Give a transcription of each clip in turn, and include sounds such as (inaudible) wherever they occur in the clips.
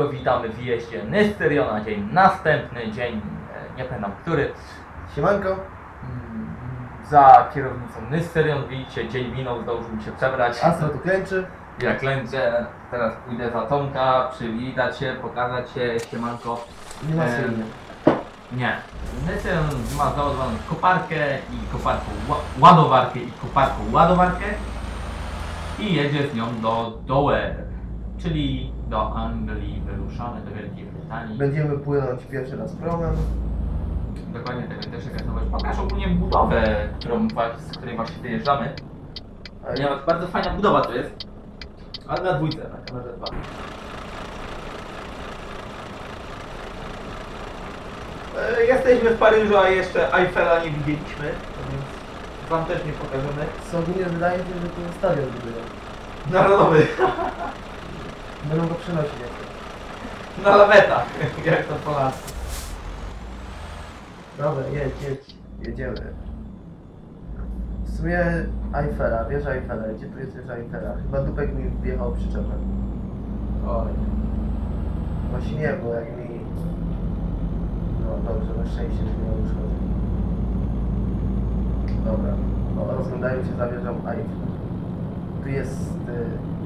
Siemanko, witamy w jeździe Nysteriona, dzień następny, dzień e, nie pamiętam który. Siemanko. Mm, Za kierownicą Nysterion, widzicie, dzień minął, zdążył mi się przebrać. Astro tu klęczy. Ja klęczę, teraz pójdę za Tomka, przywitać się, pokazać się, siemanko. Nie ma synu. Nie. Nysterion ma załadowaną koparkę i koparką ła- ładowarkę i koparką ładowarkę i jedzie z nią do Dover, czyli do Anglii. Wyruszamy do Wielkiej Brytanii. Będziemy płynąć pierwszy raz promem. Dokładnie tego też jakaś Pokaż ogólnie budowę, którą, z której właśnie wyjeżdżamy. A Ponieważ bardzo fajna budowa to jest. Ale na dwójce, na kamerze 2. E, Jesteśmy w Paryżu, a jeszcze Eiffela nie widzieliśmy, więc wam też nie pokażemy. Ogólnie wydaje mi się, że to stadion budują. Narodowy, (laughs) Będą go przenosić jakoś. na lawetach, (laughs) jak to Polacy. Dobra, jedź, jedź. Jedziemy. W sumie Eiffela, wieża Eiffela. Gdzie tu jest wieża Eiffela? Chyba dupek mi wjechał przyczepem. Oj. Właśnie nie, bo jak mi... No dobrze, na szczęście, że nie uszkodzi. Dobra. O, rozglądają się za wieżą Eiffel. Tu jest... Y,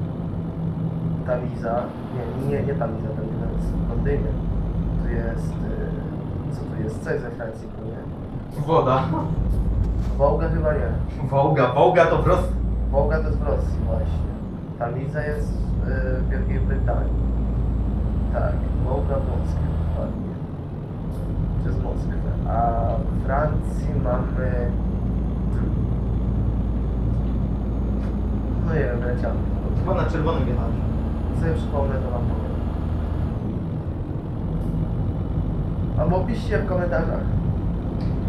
Tamiza. Nie, nie, nie Tamiza, Tamiza jest w Londynie. Tu jest... Y, co tu jest? Co jest we Francji? Tu nie? Woda. Wołga chyba nie. Wołga, Wołga to wprost. Wołga to jest w Rosji właśnie. Tamiza jest y, w Wielkiej Brytanii. Tak, Wołga w Moskwie, dokładnie. Przez Moskwę. A w Francji mamy... No nie wiem, leciamy. Chyba na czerwonym jechałeś. Co ja przypomnę, to wam powiem. Albo piszcie w komentarzach.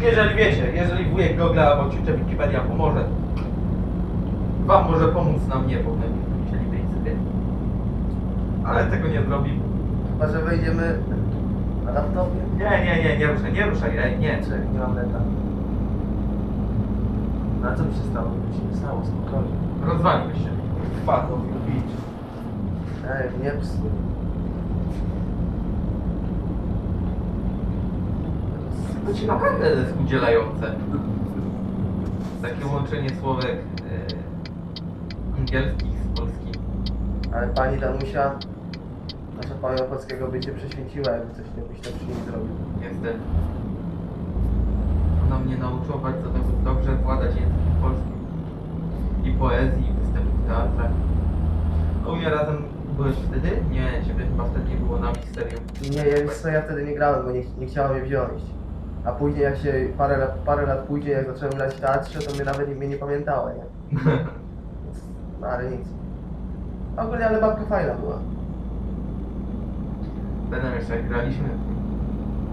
Jeżeli wiecie, jeżeli wujek Google albo ciucia Wikipedia pomoże, wam może pomóc, nam nie, bo my byśmy musieli być sobie. Ale tego nie zrobi. Chyba, że wejdziemy na laptopie. Nie, nie, nie, nie ruszaj, nie ruszaj, ej, nie. Czekaj, nie mam neta. Na co mi się stało? Mi się nie stało, spokojnie. Rozwaliłeś się. Wpadł, bić. Ej, nie psuj. To ci naprawdę jest udzielające. Takie łączenie słówek e, angielskich z polskim. Ale pani Danusia, nasza pani Opolskiego by cię prześwięciła, jakby coś jakbyś to przy niej zrobił. Niestety. Ona mnie nauczyła bardzo do- dobrze władać językiem polskim. I poezji, i występu w teatrach. U mnie razem byłeś wtedy? Nie, ciebie chyba wtedy nie było na misterium. Nie, ja wiesz co, ja wtedy nie grałem, bo nie, nie chciała mnie wziąć. A później jak się, parę lat, parę lat później jak zacząłem grać w teatrze, to mnie nawet nie, mnie nie pamiętała, nie? Więc, (laughs) no ale nic. Ogólnie, ale babka fajna była. Pamiętam jeszcze jak graliśmy,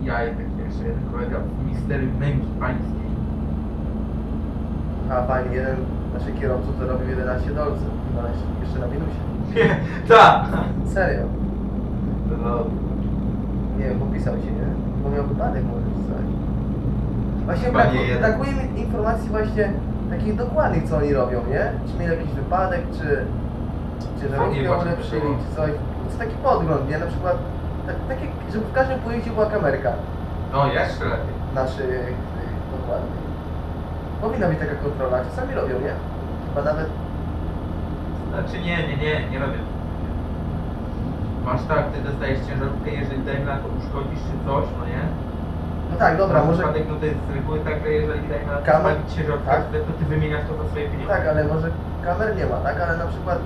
ja i taki jeszcze jeden kolega w Misterium Męki Pańskiej. A pani jeden, naszych kierowców to robił 11 dolców, jeszcze, na minusie. (laughs) Tak! Serio. No, Nie wiem, popisał się, nie? Bo miał wypadek może czy coś. Właśnie Chyba braku, nie jeden. brakuje mi informacji właśnie takich dokładnych, co oni robią, nie? Czy mieli jakiś wypadek, czy, czy że Fajnie ruch właśnie ulepszyli, było. czy coś. To taki podgląd, nie? Na przykład, tak, takie, żeby w każdym pojeździe była kamerka no jeszcze lepiej. naszych tych dokładnych. Powinna być taka kontrola, czasami robią, nie? Chyba nawet, Znaczy nie, nie, nie, nie robię. Masz tak, ty dostajesz ciężarówkę, jeżeli dajmy na to uszkodzisz czy coś, no nie? no tak, dobra, Masz może, Przypadek, no to jest z reguły tak, że jeżeli to Kamer- ciężarówkę, tak. to ty wymieniasz to za swoje pieniądze. tak, ale może kamer nie ma, tak? Ale na przykład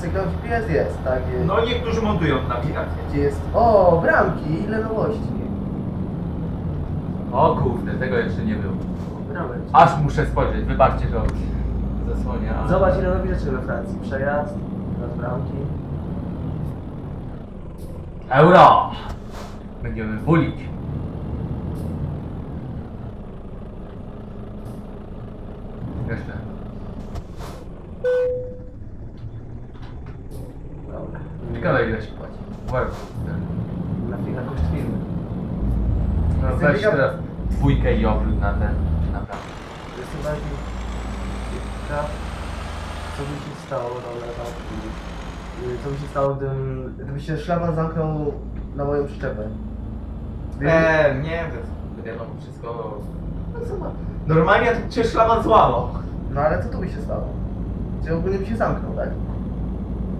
sygnał GPS jest, tak? No niektórzy montują aplikację. Gdzie jest, o, bramki, ile nowości. O kurde, tego jeszcze nie było. Bramek. Aż muszę spojrzeć, wybaczcie, że zasłonię, ale... Zobacz ile nowych rzeczy we Francji. Przejazd, nad bramki. Euro! Będziemy bulić. Jeszcze. Dobra. Ciekawe ile się płaci. Wow. Na, na koszt firmy. No Jestem weź ciekaw- teraz dwójkę i obrót na ten. Co by się stało, dobra, tak. y, co by się stało, gdybym, gdyby się szlaban zamknął na moją przyczepę. Eee, nie wiem, to jest wiadomo, wszystko... No co ma? Normalnie to cię szlaman złamał. No ale co tu by się stało? Czy ogólnie by się zamknął, tak?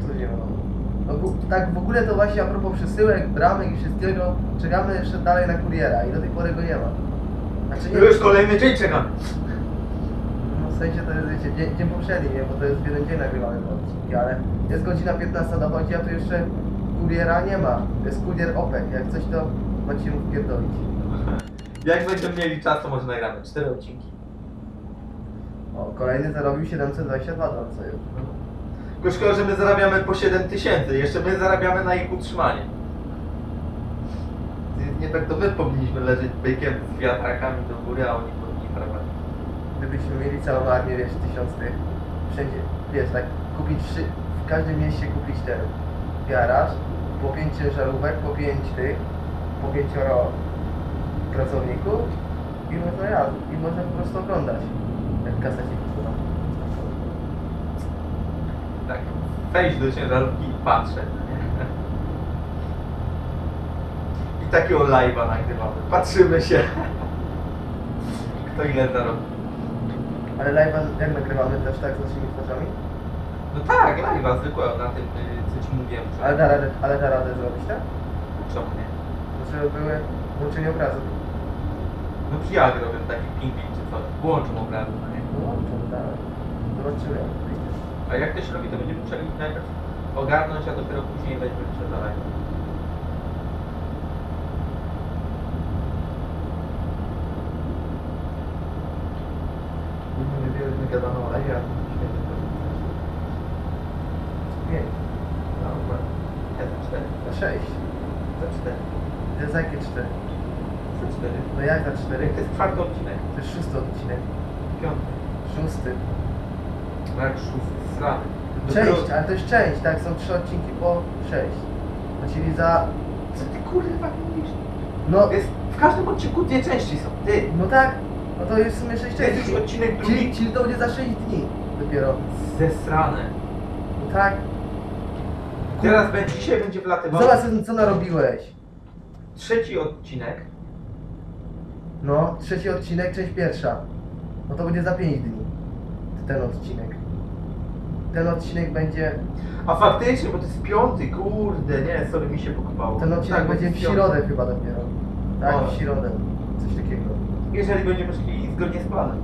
To nie wiadomo. No, tak w ogóle to właśnie a propos przesyłek, bramek i wszystkiego, czekamy jeszcze dalej na kuriera i do tej pory go nie ma. Znaczy nie, Już kolejny dzień czekam. W sensie to jest wiecie, dzień, dzień poprzedni, nie? bo to jest w jeden dzień nagrywane te odcinki, ale jest godzina 15 dochodzi, a tu jeszcze kuriera nie ma. To jest kurier OPEC, jak coś to macie mu wpierdolić. (laughs) Jak będziemy mieli czas, to może nagramy cztery odcinki. O, kolejny zarobił 722 dolce już. Tylko szkoda, że my zarabiamy po 7 tysięcy, jeszcze my zarabiamy na ich utrzymanie. Nie- tak to my powinniśmy leżeć bykiem z wiatrakami do góry, a oni. Gdybyśmy mieli całą armię, wiesz, tysiąc tych, wszędzie, wiesz, tak, kupić, trzy, w każdym mieście kupić ten garaż, po pięć ciężarówek, po pięć tych, po pięcioro pracowników i można jazd, i można po prostu oglądać, jak kasa się wysuwa. Tak, wejść do ciężarówki i patrzę. I takiego live'a nagrywamy. Patrzymy się. (laughs) Kto ile zarobi. Ale live jak nagrywamy też tak z naszymi twarzami? No tak, live'a zwykłego na tym, y, co ci mówiłem. że- Ale da radę, ale da radę zrobić tak? Czemu nie? Żeby były włączenie obrazu. No czy jak robię taki pingwin czy coś? Włączą obrazu, no nie? No łączą, tak. Zobaczymy to. A jak to się robi, to będziemy musieli najpierw ogarnąć, a dopiero później weźmy się za nie gadano o live, a świetnie to Pięć. No. Ja cztery. Na sześć. Za cztery. To jest jakie cztery. No jak za cztery? To jest czwarty odcinek. To jest szósty odcinek. Piąty. Szósty. No jak szósty, srany. Część, ale to jest część, tak? Są trzy odcinki po sześć. No czyli za... Co ty kurwa mówisz? No, Jest, w każdym odcinku dwie części są. Ty. no tak. No to jest w sumie sześć To jest części. już odcinek Czyli, drugi. czyli to będzie za sześć dni dopiero. Zesrane. No tak. Teraz będzie, dzisiaj będzie wlatywał. Zobacz co- co narobiłeś. Trzeci odcinek. No, trzeci odcinek, część pierwsza. No to będzie za pięć dni. Ten odcinek. Ten odcinek będzie... A faktycznie, bo to jest piąty, kurde, nie, sorry, mi się pokupało. Ten odcinek Tak, bo będzie w jest środę chyba dopiero. Tak, O. w środę. Coś takiego. Jeżeli będziemy szli zgodnie z planem.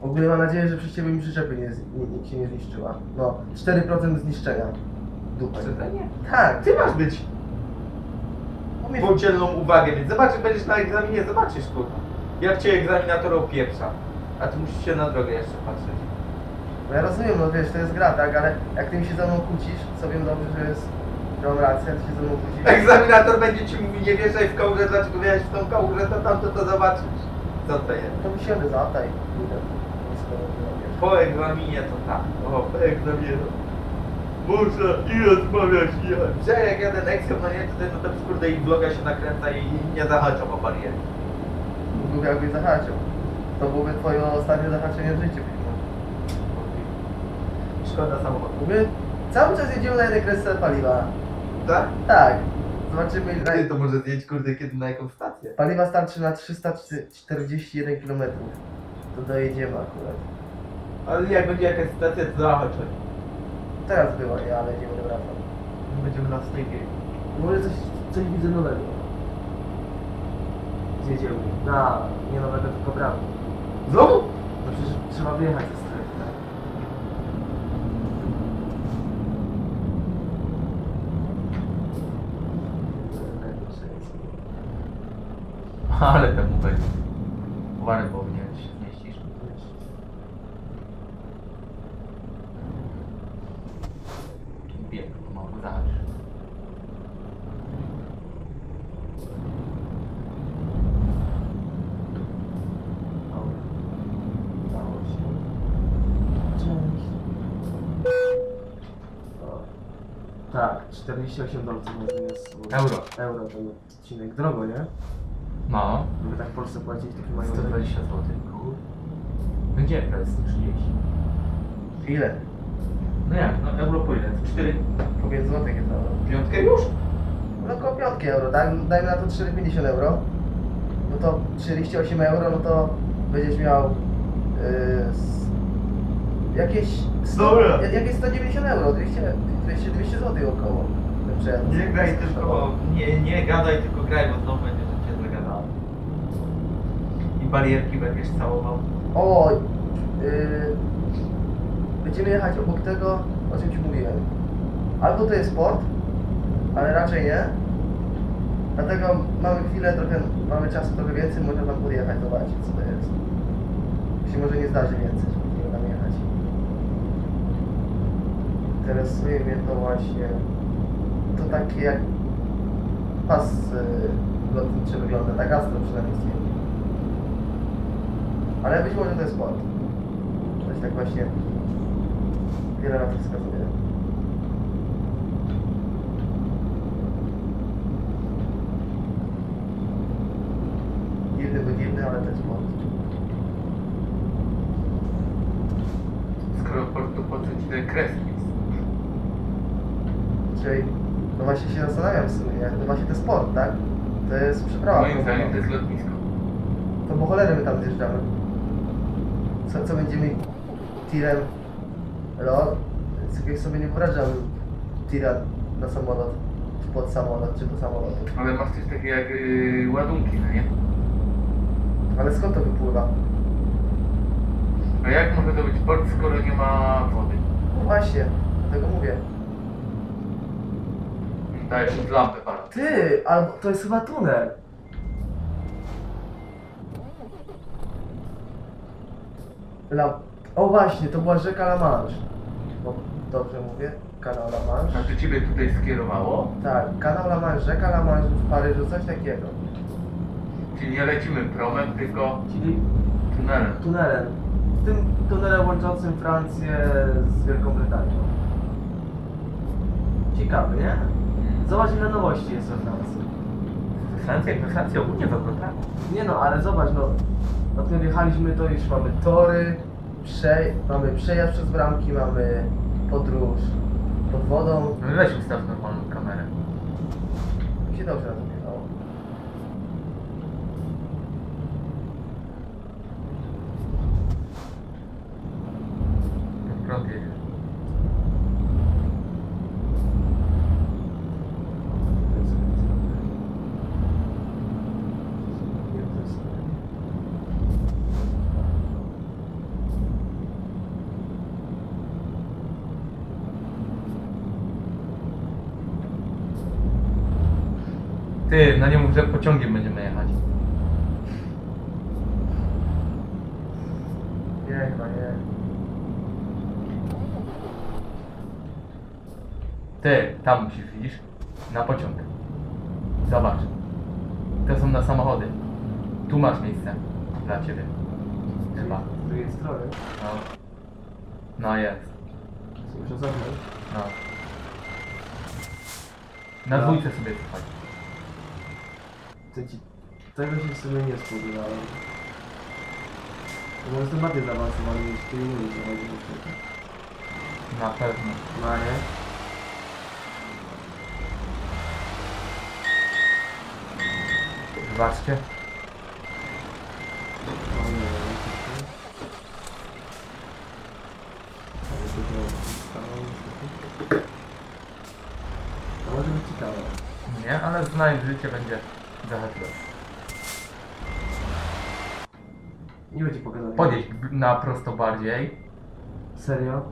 W ogóle mam nadzieję, że przez ciebie mi przyczepy nie, z- nie, nie, się nie zniszczyła. No, 4% zniszczenia. Dupa. Przecenie? Tak, Ty masz być umiem. podzielną uwagę, więc zobacz, jak będziesz na egzaminie, zobaczysz, kurwa. Jak cię egzaminator opieprza. A ty musisz się na drogę jeszcze patrzeć. No ja rozumiem, no wiesz, to jest gra, tak, ale jak ty mi się ze mną kłócisz, co wiem dobrze, że jest, że mam rację, a ty się ze mną kłócisz. Egzaminator będzie ci mówił, nie wieszaj w kałużę, dlaczego wiesz w tą kałużę, to tamto to zobaczysz. Co to jest? To wysiądę za lata i pójdę. Nic nie robię. Po egzaminie to tak. O, po egzaminie to... Muszę i rozmawiać i Że jak jadę lekcją, no nie, to, no to kurde i vloga się nakręca i nie zahaczą o barierę. Mógłby jakbyś zahaczył. To byłoby twoje ostatnie zahaczenie w życiu. Szkoda samochodu. Ogóle cały czas jedziemy na jednej kresce paliwa. Tak? Tak. Zobaczymy ile... Ty to może zjeść kurde kiedy na jaką stację. Paliwa starczy na 341 km. To dojedziemy akurat. Ale jak będzie jakaś stacja, to zahaczę. Teraz była, nie, ale nie będę wracał. Będziemy na stygie. Może coś, coś widzę nowego. Zjedziemy. Na, nie nowego, tylko prawo. Znowu? No przecież trzeba wyjechać ze strefy, tak? Ale temu będzie. Uwagę powinien się zmieścisz. Bieg, pomału zahaczysz. Udało się. Cześć. O. Tak, 48 dolców może jest. Euro. Euro ten odcinek. Drogo, nie? No, Żeby tak w Polsce płacić taki mają. 120 zł. Kur. Gdzie prawie 130? Ile? No jak, no euro po ile? 4 Powiedz złotych jest euro. Piątkę już? No około piątki euro, dajmy, dajmy na to 4,50 euro. No to 48 euro, no to będziesz miał yy, s- jakieś, 100, Dobra. ja- jakieś 190 euro, 200, 200, 200 zł około. Nie graj tylko, nie, nie gadaj, tylko graj, bo znowu będzie, że cię zagadałem. I barierki będziesz całował. O, yy, będziemy jechać obok tego, o czym Ci mówiłem. Albo to jest port, ale raczej nie. Dlatego mamy chwilę, trochę, mamy czasu trochę więcej, można tam podjechać, zobaczyć co to jest. Się może nie zdarzy więcej, żeby tam jechać. Interesuje mnie to właśnie, to takie jak pas yy, lotniczy wygląda, tak Astro przynajmniej stwierdzi. Ale być może to jest port. Coś tak właśnie wiele na wskazuje. Dziwny, bo dziwny, ale to jest port. Skoro po ci te kreski? Czyli, no właśnie się zastanawiam w sumie, nie? No właśnie to jest port, tak? To jest przeprawa. Moim zdaniem to jest lotnisko. To po cholery my tam zjeżdżamy. Co, co będziemy tirem lol? Sobie sobie nie wyobrażam tira na samolot, czy pod samolot, czy do samolotu. Ale masz coś takiego jak yy, ładunki, no nie? Ale skąd to wypływa? A jak może to być port, skoro nie ma wody? No właśnie, dlatego mówię. Dajesz mi lampę parę. Ty, albo to jest chyba tunel. La... O właśnie, to była rzeka La Manche. Bo dobrze mówię? Kanał La Manche. A to ciebie tutaj skierowało? Tak, kanał La Manche, rzeka La Manche w Paryżu, coś takiego. Czyli nie lecimy promem, tylko Czyli tunelem. tunelem. Tym tunelem łączącym Francję z Wielką Brytanią. Ciekawe, nie? Zobacz ile nowości jest we Francji. Francja, jakby Francja ogólnie w ogóle, tak? Nie no, ale zobacz, no. Odkąd wjechaliśmy, to już mamy tory, prze... mamy przejazd przez bramki, mamy podróż pod wodą. No weź ustaw normalną kamerę. Mi się dobrze na to wjechało. W prąd jedziesz. Ty, no nie mów, że pociągiem będziemy jechać. Nie, chyba nie. Ty, tam musisz, widzisz? Na pociąg. Zobacz. To są na samochody. Tu masz miejsce dla ciebie. Chyba. Z drugiej strony. No. No jest. Muszę zamknąć. No. Na dwójce sobie słuchaj. Ci... Tego się w sumie nie spodziewałem. Może to bardziej zaawansowany niż ty innymi samochodami na pewno. No nie? Zobaczcie. O nie, nie, nie. Ale to to stało niestety. To może być ciekawe. Nie, ale znając życie będzie zahaczyło. Nie będzie pokazane. Podjedź b- na prosto bardziej. Serio?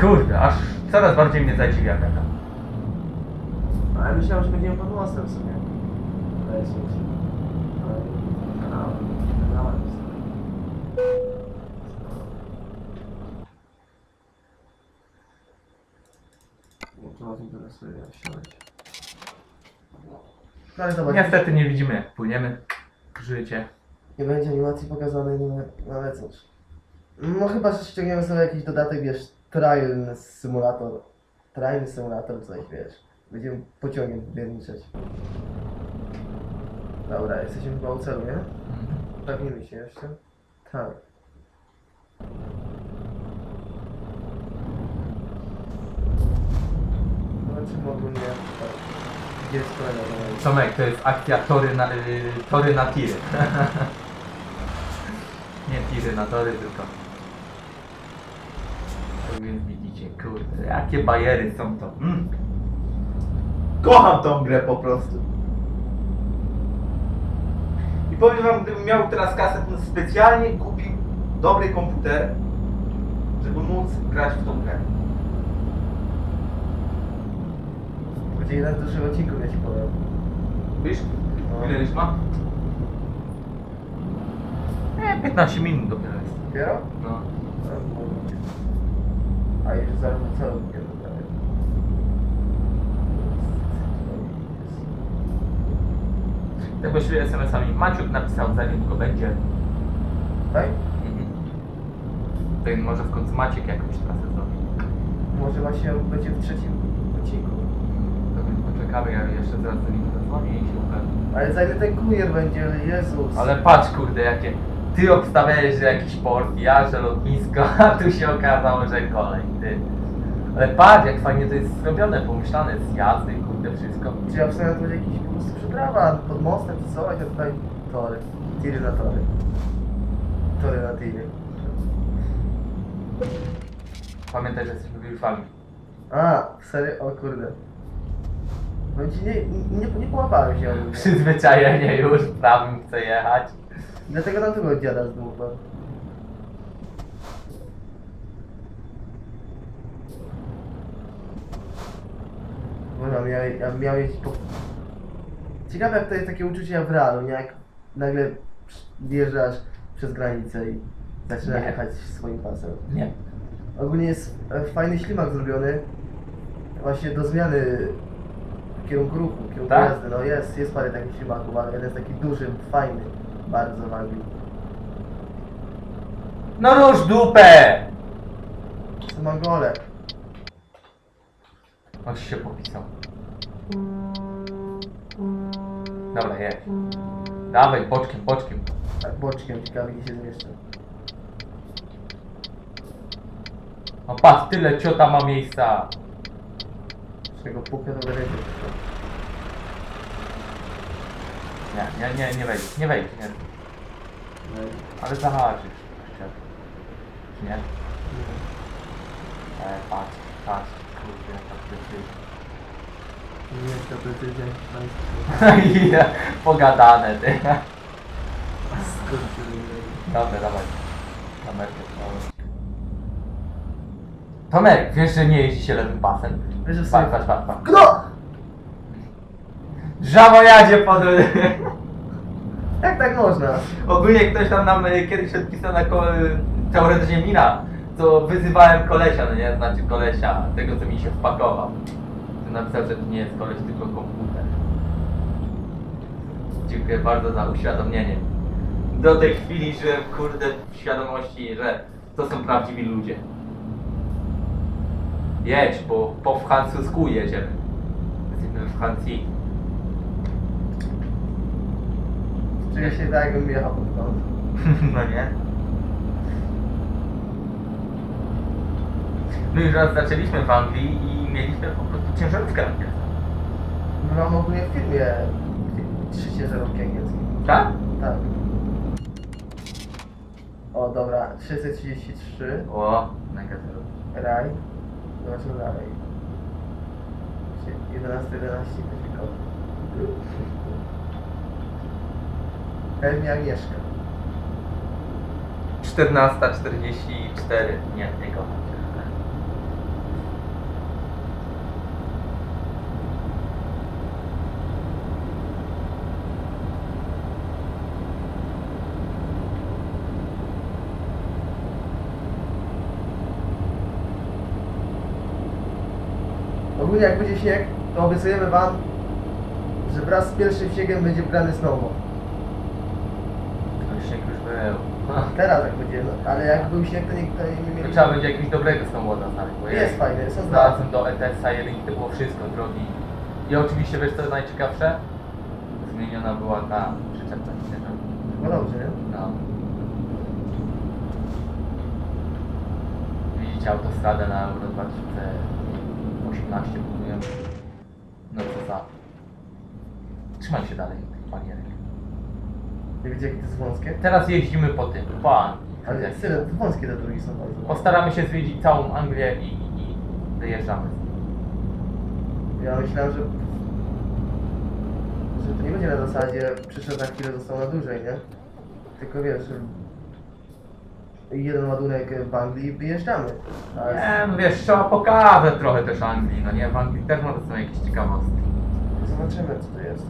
Kurde, aż coraz bardziej mnie zadziwia taka. Ale myślałem, że będziemy pod mostem w sumie. Lecieć. Ale kanałem. Kanałem sobie. Nie, jak wsiąść. No ale zobacz, Niestety nie widzimy jak płyniemy. Życie. nie będzie animacji pokazanej, no, no ale cóż. No chyba, że ściągniemy sobie jakiś dodatek, wiesz, trial symulator. Trial symulator, coś, wiesz. Będziemy pociągiem wierniczeć. Dobra, jesteśmy chyba u celu, nie? Mhm. Upewnimy się jeszcze. Tak. Zobaczymy ogólnie tak, jest. Tomek, to jest akcja tory na, y, tory na tiry. Nie tiry na tory, tylko. Tak więc widzicie, kurde, jakie bajery są to. Mm. Kocham tą grę po prostu. I powiem wam, gdybym miał teraz kasę, to bym specjalnie kupił dobry komputer, żeby móc grać w tą grę. Będzie jeden z dłuższych odcinków, ja ci powiem. Wiesz? No. Ile już ma? Nie, 15 minut dopiero jest. Dopiero? No. A już zaraz co robię prawie. Tak poszli SMS-ami. Maciuk napisał, za niedługo będzie. Tak? Mhm. To może w końcu Maciek jakąś trasę zrobi. Może właśnie będzie w trzecim. Poczekamy, ja jeszcze zaraz do niego zadzwonię i się upewnię. Ale za ile ten kurier będzie, Jezus. Ale patrz kurde jakie. Ty obstawiałeś, że jakiś port, ja, że lotnisko, (laughs) a tu się okazało, że kolej, ty. Ale patrz jak fajnie to jest zrobione, pomyślane z jazdy, kurde, wszystko. Czy ja w sumie to będzie jakiś po prostu przeprawa pod mostem czy coś, a tutaj tory. Tiry na tory. Tory na tiry. Pamiętaj, że jesteśmy wilfami. A, serio? O kurde. No ci nie, nie, nie połapałem się. Przyzwyczajenie już, prawym chcę jechać. Dlatego na tego dziada zdmuchłem. Bo ja miałem, ja miałem jeździć po... Ciekawe jak to jest takie uczucie jak w realu, nie? Jak nagle wjeżdżasz przez granicę i zaczynasz Nie. jechać swoim pasem. Nie. Ogólnie jest fajny ślimak zrobiony. Właśnie do zmiany kierunku ruchu, kierunku Tak? jazdy. No jest, jest parę takich ślimaków, ale jeden jest taki duży, fajny. Bardzo w Anglii. No rusz dupę! Ma gole? Oś się popisał. Dobra, jedź. Dawaj, boczkiem, boczkiem. Tak boczkiem, ciekawie gdzie się zmieszczę. No patrz, tyle ciota ma miejsca. Z tego puknę to będzie. Nie, nie, nie, nie wejdź, nie wejdź, nie. Ale zahaczysz. Czy Nie? E, patrz, patrz, kurde, jaka precyzja. Nie jest to (laughs) precyzja. Ja, Pogadane, ty. Dobra, dawaj. Kamerkę. Tomek, wiesz, że nie jeździ się lewym pasem? Wiesz, że Patrz, patrz, patrz, patrz. Kto? Drzewo jadzie pod... Jak tak można? Ogólnie ktoś tam nam e, kiedyś odpisał na ko- teoretę Ziemina, to wyzywałem kolesia, no nie, znaczy kolesia, tego co mi się wpakował. To napisał, że to nie jest koleś, tylko komputer. Dziękuję bardzo za uświadomienie. Do tej chwili, że kurde w świadomości, że to są prawdziwi ludzie. Jedź, bo po francusku jedziemy. Jesteśmy w Francji. Czuję się tak, jakbym jechał pod. (laughs) No nie? My już raz zaczęliśmy w Anglii i mieliśmy po prostu ciężarówkę angielską. My mam ogólnie w filmie 3 ciężarówki angielskie. Tak? Tak. O, dobra, 633. O, negatyw. Raj. Zobaczmy dalej. 11, 11, będzie kod. Elmia Agnieszka. 14.44. Nie, nie go. Ogólnie jak będzie śnieg, to obiecujemy wam, że wraz z pierwszym śniegiem będzie brany snowboard. To śnieg już był. (laughs) Teraz jak będzie, no, ale jak był śnieg, to nie, to nie To mieli. trzeba będzie jakiegoś dobrego snowboarda znaleźć, bo Jest fajny, są Znalazłem do ETS-a jeden i to było wszystko drogi. I oczywiście wiesz co najciekawsze? zmieniona była ta przyczepność. nie? No dobrze, nie? No. Widzicie autostradę na Euro 2018 budujemy. No co za... Trzymaj się dalej tych barierek. Nie wiecie, jakie to jest wąskie? Teraz jeździmy po tym, po Anglii. Ale tyle, wąskie te drogi są bardzo. Postaramy się zwiedzić całą Anglię i, i, i wyjeżdżamy. Ja myślałem, że... że to nie będzie na zasadzie przyszedł na chwilę, został na dłużej, nie? Tylko wiesz, że jeden ładunek w Anglii i wyjeżdżamy. A Nie, no wiesz, trzeba pokazać trochę też Anglii, no nie? W Anglii też może są jakieś ciekawostki. zobaczymy, co to jest.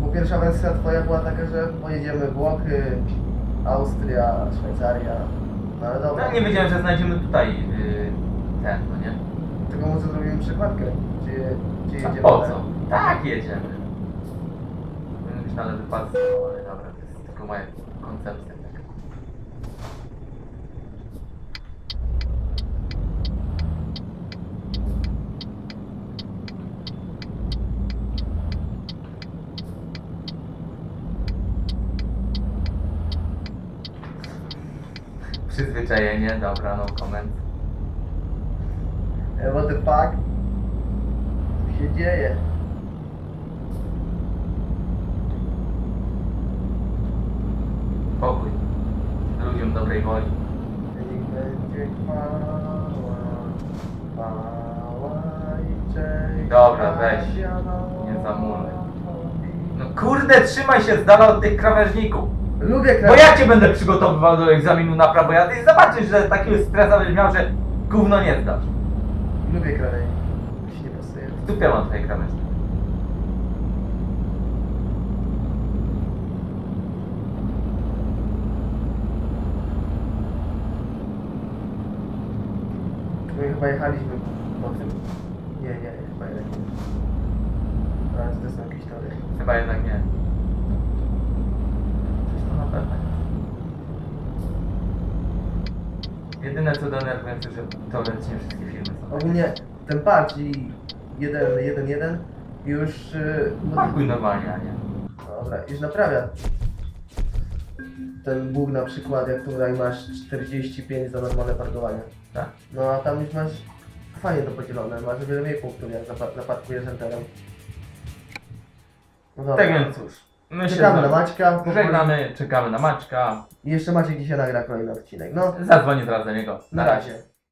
Bo pierwsza wersja twoja była taka, że pojedziemy Włochy, Austria, Szwajcaria. No ale dobra. No nie wiedziałem, że znajdziemy tutaj yy, ten, no nie? Tylko może zrobimy przykładkę. Gdzie, gdzie A jedziemy? po co? Tak jedziemy. Myślałem, że no ale dobra, to jest tylko moja koncepcja taka. Przyzwyczajenie, dobra, no comment. E, What the fuck? Co się dzieje? Pokój. Ludziom dobrej woli. Niech będzie chwała, chwała i cześć. Dobra, weź. Nie zamulaj. No kurde, trzymaj się z dala od tych krawężników. Lubię Bo krawędzi. ja cię będę przygotowywał do egzaminu na prawo jazdy i zobaczysz, że takiego stresa będziesz miał, że gówno nie zdasz. Lubię krawędzi. Mi się nie pasuje. W dupie mam twoje krawężniki. My chyba jechaliśmy po tym. Nie, nie, chyba jednak nie. Ale to są jakieś tory. Chyba jednak nie. Przecież to na pewno nie. Jedyne co denerwujące, że teoretycznie wszystkie filmy są. Ogólnie ten patch i 1.1.1 już... Parkuj normalnie, a nie. Dobra, już naprawia. Ten bóg na przykład, jak tutaj masz 45 za normalne parkowanie. Tak? No a tam już masz fajnie to podzielone, masz wiele mniej punktów jak zapa- zaparkujesz enterem. No dobra. Tak więc cóż. Myślę, Czekamy że na Maćka. Żegnamy, czekamy na Maćka. I jeszcze Maciek dzisiaj nagra kolejny odcinek. No, Zadzwonię zaraz do niego. na razie.